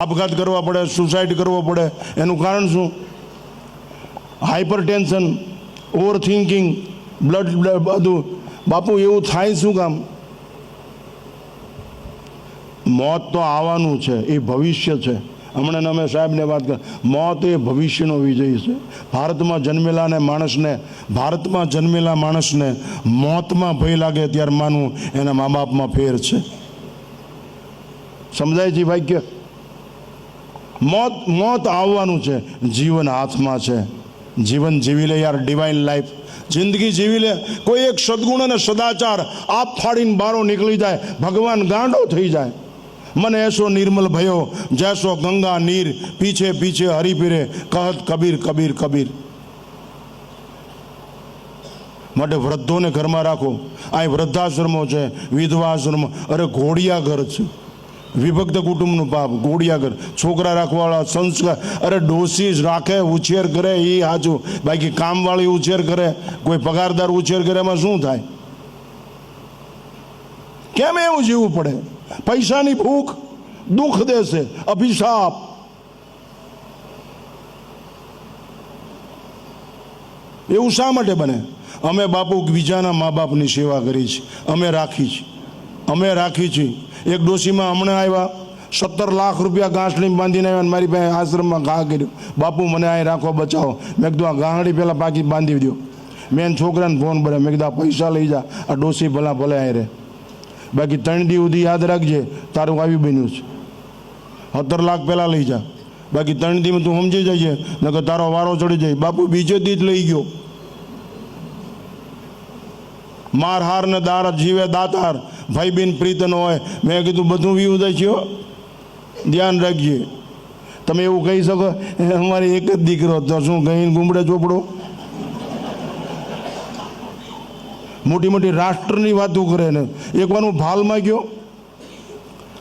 આપઘાત કરવા પડે સુસાઇડ કરવો પડે. એનું કારણ શું? Hypertension overthinking blood બધું. બાપુ, એવું થાય શું કામ? મોત તો આવવાનું છે, એ ભવિષ્ય છે. હમણાં અમે સાહેબને વાત કર. મોત એ ભવિષ્યનો વિજય છે. ભારતમાં જન્મેલા ને માણસને, ભારતમાં જન્મેલા માણસને મોતમાં ભય લાગે ત્યારે માનવું એના મા બાપમાં ફેર છે. સમજાય છે ભાઈ કે? મોત મોત આવવાનું છે. જીવન હાથમાં છે. જીવન જીવી લે યાર ડિવાઇન લાઈફ જિંદગી જીવી લે. કોઈ એક સદગુણ અને સદાચાર આપ ફાડીને બારો નીકળી જાય. ભગવાન ગાંડો થઈ જાય. મને એસો નિર્મલ ભયો, જૈસો ગંગા નીર, પીછે પીછે હરી ફિરે કહત કબીર કબીર કબીર. માટે વૃદ્ધોને ઘરમાં રાખો. અહીં વૃદ્ધાશ્રમો છે, વિધવાશ્રમો. અરે ઘોડિયા ઘર છે. વિભક્ત કુટુંબનું પાપ ઘોડિયા છોકરા રાખવાવાળા, સંસ્કાર. અરે ડોસી રાખે, ઉછેર કરે એ સાચું. બાકી કામવાળી ઉછેર કરે, કોઈ પગારદાર ઉછેર કરે, એમાં શું થાય? કેમ એવું જીવવું પડે? પૈસાની ભૂખ દુઃખ દેશે, અભિશાપ. એવું શા માટે બને? અમે બાપુ બીજાના મા બાપની સેવા કરી છે, અમે રાખી છે. અમે રાખી છીએ એક ડોશીમાં હમણાં આવ્યા, સત્તર લાખ રૂપિયા ગાંસડી બાંધીને આવ્યા મારી પાસે આશ્રમમાં ઘા કર્યું. બાપુ, મને અહીં રાખો બચાવો. મેં કીધું, આ ગાંગડી પહેલાં પાકી બાંધી દો મેં છોકરાને ફોન કર્યો. મેં કીધું પૈસા લઈ જા. આ ડોશી ભલા ભલે અહીં રહે. બાકી ત્રણ દી સુધી યાદ રાખજે, તારું આવી બન્યું છે. સત્તર લાખ પહેલાં લઈ જા. બાકી ત્રણ દીમાં તું સમજી જઈએ નકર તારો વારો ચડી જાય. બાપુ બીજે દી જ લઈ ગયો. માર હાર ને દાર જીવે દાતાર. ભાઈ બિન પ્રીત ન હોય, મેં કીધું બધું વી ઉદય ધ્યાન રાખજે. તમે એવું કહી શકો, "એ અમારે એક જ દીકરો તો શું કહીને ગુમડે ચોપડો? મોટી મોટી રાષ્ટ્રની વાતો કરે ને. એકવાર હું ભાલમાં ગયો,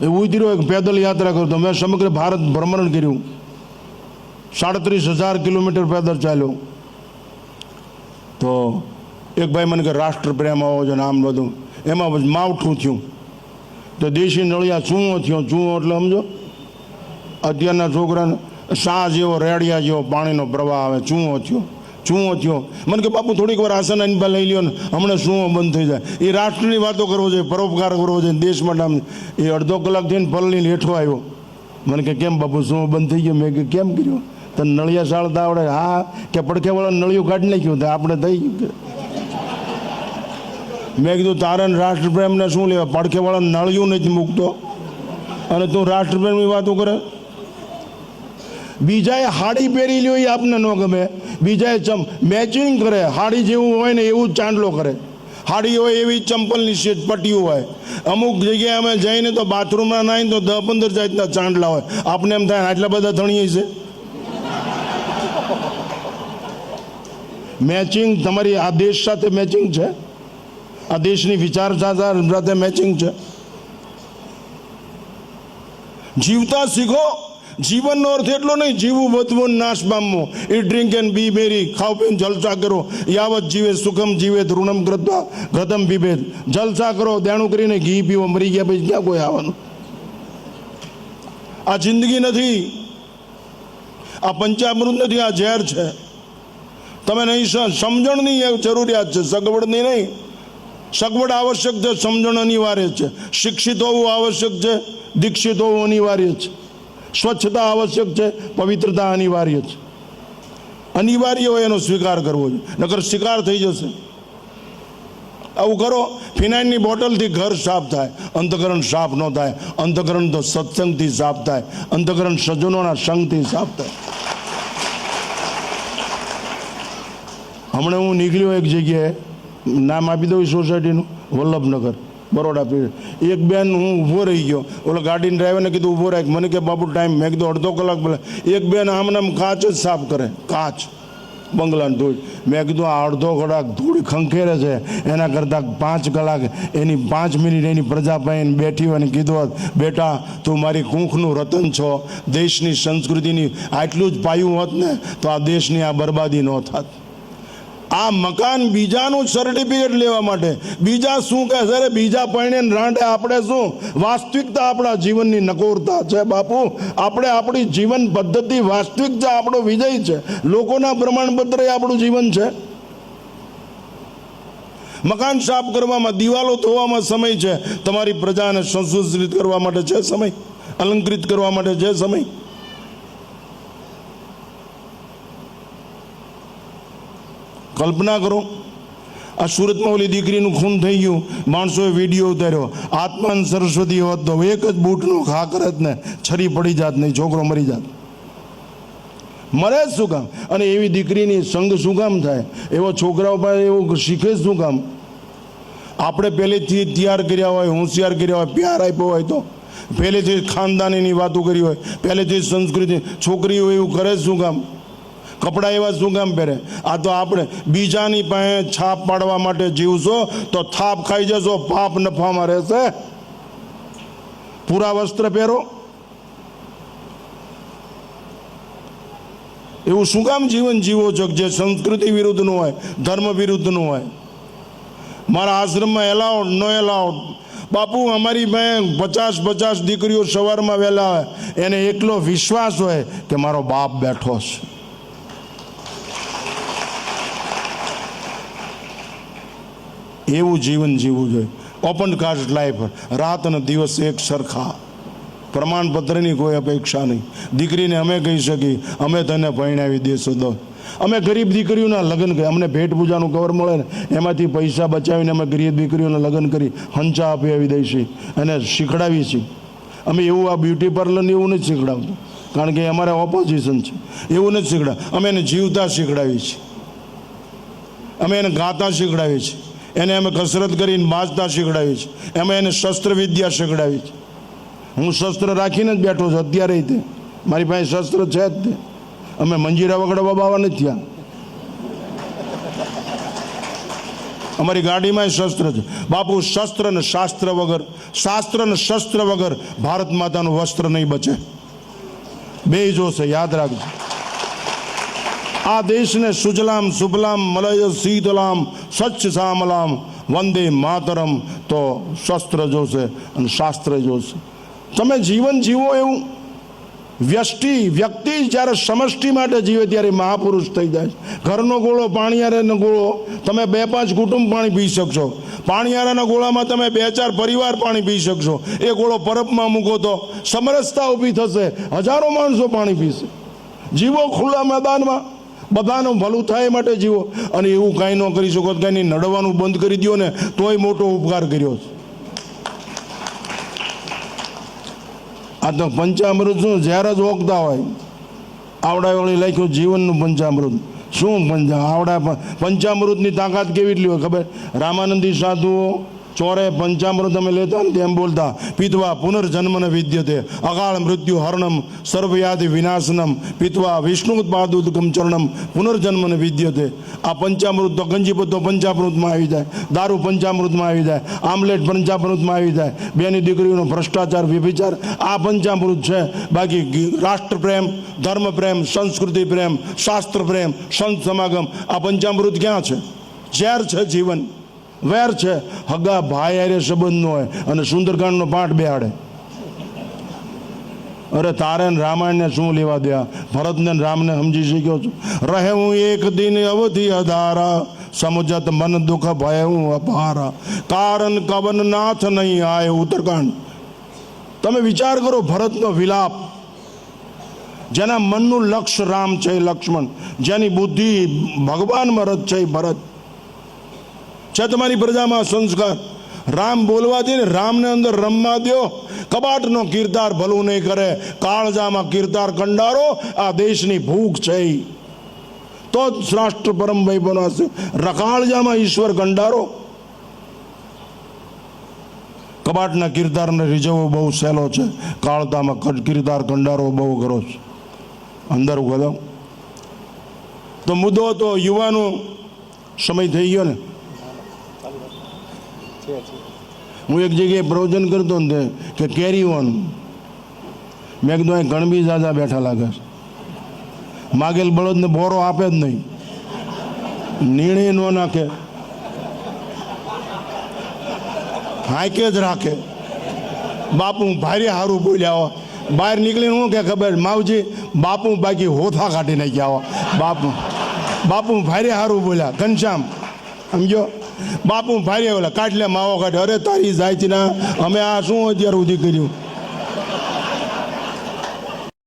એ ઉતર્યો, એક પેદલ યાત્રા કરતો. મેં સમગ્ર ભારત ભ્રમણ કર્યું. સાડત્રીસ હજાર કિલોમીટર પેદલ ચાલ્યો. તો એક ભાઈ મને કે રાષ્ટ્ર પ્રેમ આવો છે ને આમ બધું. એમાં માવઠું થયું. તો દેશી નળિયા ચૂંઓ થયો. ચૂંઓ એટલે સમજો? અત્યારના છોકરાને શાહ જેવો, રેડિયા જેવો પાણીનો પ્રવાહ આવે. ચૂંઓ થયો. ચૂંઓ થયો. મને કે બાપુ થોડીક વાર આસન અનપા લઈ લ્યો ને. હમણાં ચૂંઓ બંધ થઈ જાય. એ રાષ્ટ્રની વાતો કરવો જોઈએ, પરોપકાર કરવો જોઈએ. દેશ માટે આમ એ અડધો કલાક થઈને પલની લેઠો આવ્યો. મને કે કેમ બાપુ શું બંધ થઈ ગયો? મેં કે કેમ કર્યો? તને નળિયા સાળતા આવડે? હા. કે પડખેવાળા નળિયું કાઢી નાખ્યું? આપણે થઈ ગયું. મેં કીધું તારે રાષ્ટ્રપ્રેમને શું લેવા? પડખેવાળા નળિયું નથી મૂકતો. અને તું રાષ્ટ્રપ્રેમની વાતો કરે? બીજાએ હાડી પહેરી લ્યો એ આપને ન ગમે. બીજાએ ચમ મેચિંગ કરે. હાડી જેવું હોય ને એવું ચાંડલો કરે. હાડી હોય એવી ચંપલની શેટ પટ્ટીઓ હોય. અમુક જગ્યાએ અમે જઈને તો બાથરૂમમાં નાહીને તો દસ પંદર જાતના ચાંદલા હોય. આપણે એમ થાય આટલા બધા ધણીએ છે? મેચિંગ તમારી આ દેશ સાથે મેચિંગ છે? આ દેશની વિચારધારા સાથે મેચિંગ છે. જીવતા શીખો, જીવનનો અર્થ એટલો નહીં જીવવું વધવું, નાશ પામવો. ઈ ડ્રિંક એન્ડ બી મેરી ખાવ પીને જલસા કરો. યાવત જીવે, સુખમ જીવે ઋણમ કૃત્વા ગતમ પીભેદ જલસા કરો, દેણું કરીને ઘી પીવો, મરી ગયા પછી ક્યાં કોઈ આવવાનું? આ જિંદગી નથી. આ પંચામૃત નથી, આ ઝેર છે. તમે નહીં સમજણની જરૂરિયાત છે, સગવડની નહીં. સગવડ આવશ્યક છે, સમજણ અનિવાર્ય છે. શિક્ષિત હોવું આવશ્યક છે, દીક્ષિત હોવું અનિવાર્ય છે. સ્વચ્છતા આવશ્યક છે, પવિત્રતા અનિવાર્ય છે. અનિવાર્ય હોય એનો સ્વીકાર કરવો જોઈએ નકર શિકાર થઈ જશે. આવું કરો, ફિનાઇલની બોટલથી ઘર સાફ થાય, અંતકરણ સાફ ન થાય, અંતકરણ તો સત્સંગથી સાફ થાય, અંતકરણ સજ્જનોના સંગથી સાફ થાય. હમણાં હું નીકળ્યો એક જગ્યાએ. નામ આપી દઉં સોસાયટીનું, વલ્લભનગર, બરોડા પીરિયડ એક બેન હું ઊભો રહી ગયો. ઓલો ગાડીને ડ્રાઈવરને કીધું, ઊભો રાખ. મને કે, બાપુ, ટાઈમ. મેં કીધું, અડધો કલાક પહેલાં. એક બેન આમ નામ કાચ જ સાફ કરે. કાચ. બંગલાની ધૂળ. મેં કીધું, આ અડધો કલાક ધૂળ ખંખેરે છે. એના કરતાં પાંચ કલાક એની પાંચ મિનિટ એની પ્રજા પાસે બેઠી હોય અને કીધું હોત, બેટા, તું મારી કૂંખનું રતન છો. દેશની સંસ્કૃતિની આટલું જ પાયું હોત ને, તો આ દેશની આ બરબાદી ન થાત. આ મકાન બીજાનું સર્ટિફિકેટ લેવા માટે. બીજા શું કહે છે? બીજા પૈણે રાંડે આપણે શું? વાસ્તવિકતા આપણા જીવનની નકોરતા છે બાપુ. આપણે આપણી જીવન પદ્ધતિ વાસ્તવિકતા આપણો વિજય છે. લોકોના પ્રમાણપત્ર એ આપણું જીવન છે. મકાન સાફ કરવામાં, દિવાલો ધોવામાં સમય છે. તમારી પ્રજાને સંશુષિત કરવા માટે છે સમય. અલંકૃત કરવા માટે છે સમય. કલ્પના કરો. આ સુરતમાં ઓલી દીકરીનું ખૂન થઈ ગયું. માણસોએ વીડિયો ઉતાર્યો. આત્માન સરસ્વતી હોત તો એક જ બૂટનો ખાકર કરત ને છરી પડી જાત નહીં, છોકરો મરી જાત. મરે જ શું કામ? અને એવી દીકરીની સંગ શું કામ થાય? એવો છોકરાઓ પાસે એવું શીખે શું કામ? આપણે પહેલેથી તૈયાર કર્યા હોય, હોશિયાર કર્યા હોય, પ્યાર આપ્યો હોય તો? પહેલેથી ખાનદાનીની વાતો કરી હોય. પહેલેથી સંસ્કૃતિ, છોકરીઓ એવું કરે શું કામ? કપડાં એવા શું કામ પહેરે. આ તો આપણે બીજાની પાસે છાપ પાડવા માટે જીવશો તો થાપ ખાઈ જશો, પાપ નફામાં રહેશે. પૂરા વસ્ત્ર પહેરો. એવું શું કામ જીવન જીવો છો જે સંસ્કૃતિ વિરુદ્ધનું હોય, ધર્મ વિરુદ્ધનું હોય? મારા આશ્રમમાં એલાઉડ નો એલાઉડ બાપુ, અમારી પાસે પચાસ પચાસ દીકરીઓ સવારમાં વહેલા હોય એને એકલો વિશ્વાસ હોય કે મારો બાપ બેઠો છે. એવું જીવન જીવવું જોઈએ. ઓપન કાસ્ટ લાઈફ રાત અને દિવસ એક સરખા. પ્રમાણપત્રની કોઈ અપેક્ષા નહીં. દીકરીને અમે કહી શકીએ, અમે તને ભણાવી દેશું તો અમે ગરીબ દીકરીઓના લગ્ન કરી, અમને ભેટ પૂજાનું કવર મળે ને, એમાંથી પૈસા બચાવીને અમે ગરીબ દીકરીઓના લગ્ન કરી, હંચા આપી દઈશી અને શીખડાવી છીએ. અમે એવું આ બ્યુટી પાર્લરને એવું નથી શીખડાવતું. કારણ કે અમારે ઓપોઝિશન છે. એવું નથી શીખડાવ, અમે એને જીવતા શીખડાવીએ છીએ. અમે એને ગાતા શીખડાવીએ છીએ. એને અમે કસરત કરીને વાંચતા શીખડાવી છે એમાં એને શસ્ત્ર વિદ્યા શીખડાવી છે હું શસ્ત્ર રાખીને જ બેઠો છું અત્યારે તે. મારી પાસે શસ્ત્ર છે જ તે. અમે મંજીરા વગડા બાવા નથી થયા. અમારી ગાડીમાં શસ્ત્ર છે. બાપુ, શસ્ત્ર ને શાસ્ત્ર વગર, શાસ્ત્ર ને શસ્ત્ર વગર ભારત માતાનું વસ્ત્ર નહીં બચે. બે જોશે, યાદ રાખજો. આ દેશને સુજલામ સુફલામ મલય શીતલામ સ્વચ્છ સામલામ વંદે માતરમ તો શસ્ત્ર જોશે અને શાસ્ત્ર જોશે તમે જીવન જીવો એવું વ્યષ્ટિ વ્યક્તિ જ્યારે સમષ્ટિ માટે જીવે ત્યારે મહાપુરુષ થઈ જાય ઘરનો ગોળો પાણીયારાનો ગોળો તમે બે પાંચ કુટુંબ પાણી પી શકશો પાણીયારાના ગોળામાં તમે બે ચાર પરિવાર પાણી પી શકશો। એ ગોળો પરબમાં મૂકો તો સમરસતા ઊભી થશે, હજારો માણસો પાણી પીશે। જીવો ખુલ્લા મેદાનમાં બધાનું ભલું થાય માટે જીવો. અને એવું કાંઈ ન કરી શકો, કાંઈ નડવાનું બંધ કરી દો ને, તોય મોટો ઉપકાર કર્યો આ તો પંચામૃત શું જ્યારે જ ઓગતા હોય. આવડા વળી લખ્યું, જીવનનું પંચામૃત. શું પંચા, આવડા પંચામૃતની તાકાત કેવી એટલી હોય ખબર? રામાનંદી સાધુઓ ચોરે પંચામૃત અમે લેતા ને તેમ બોલતા, પીતવા પુનર્જન્મને વિદ્યતે અકાળ મૃત્યુ હરણમ, સર્વયાદિ વિનાશનમ, પીતવા વિષ્ણુત્પાદુદકમ ચરણમ, પુનર્જન્મને વિદ્યતે. આ પંચામૃત તો ગંજીપત્તો પંચામૃતમાં આવી જાય, દારૂ પંચામૃતમાં આવી જાય, આમલેટ પંચામૃતમાં આવી જાય, બેની દીકરીઓનો ભ્રષ્ટાચાર, વ્યભિચાર, આ પંચામૃત છે. બાકી રાષ્ટ્રપ્રેમ ધર્મપ્રેમ ધર્મ પ્રેમ, સંસ્કૃતિ પ્રેમ, શાસ્ત્ર પ્રેમ, સંત સમાગમ, આ પંચામૃત ક્યાં છે? ઝેર છે જીવન. વેર છે. હગા ભાઈ અરે સંબંધ હોય અને સુંદરકાંડનો પાઠ બેહાડે. અરે તારે રામાયણને શું લેવા દયા ભરતને રામને સમજી શક્યો છું. રહે હું એક દિન અવધિ અધારા. સમજત મન દુઃખ ભય હું અપારા. કારણ કવન નાથ નહીં આય ઉત્તરકાંડ. તમે વિચાર કરો ભરતનો વિલાપ. જેના મનનું લક્ષ્ય રામ છે, લક્ષ્મણ. જેની બુદ્ધિ ભગવાનમાં રથ છે, ભરત. છે તમારી પ્રજામાં સંસ્કાર. રામ બોલવાથી ને રામને અંદર રમવા દો. કબાટનો કિરદાર ભલું નહીં કરે. કાળજામાં કિરદાર કંડારો. આ દેશની ભૂખ છે તો જ રાષ્ટ્ર પરમ વૈભવ હશે રકાળજામાં ઈશ્વર કંડારો. કબાટના કિરદારને રીઝવવો બહુ સહેલો છે. કાળતામાં કિરદાર કંડારો બહુ કરો છે. અંદર ઊભો તો મુદ્દો તો યુવાનો સમય થઈ ગયો ને. હું એક જગ્યાએ પ્રવચન કરતો ને કે કેરી ઓન મેં કીધું, અહીં ગણબી દાદા બેઠા લાગે માગેલ બળદને બોરો આપે જ નહીં. નિર્ણય ન નાખે. હાંકે જ રાખે. બાપુ ભારે સારું બોલ્યા હો. બહાર નીકળીને હું કે ખબર? માવજી, બાપુ બાકી હોથા કાઢી નાખ્યા હો. બાપુ બાપુ ભારે સારું બોલ્યા. ઘનશ્યામ, સમજો? બાપુ ભારે ઓલા કાઢલે માવો કાઢે. અરે તારી જાયતી ના અમે આ શું અત્યાર સુધી કર્યું?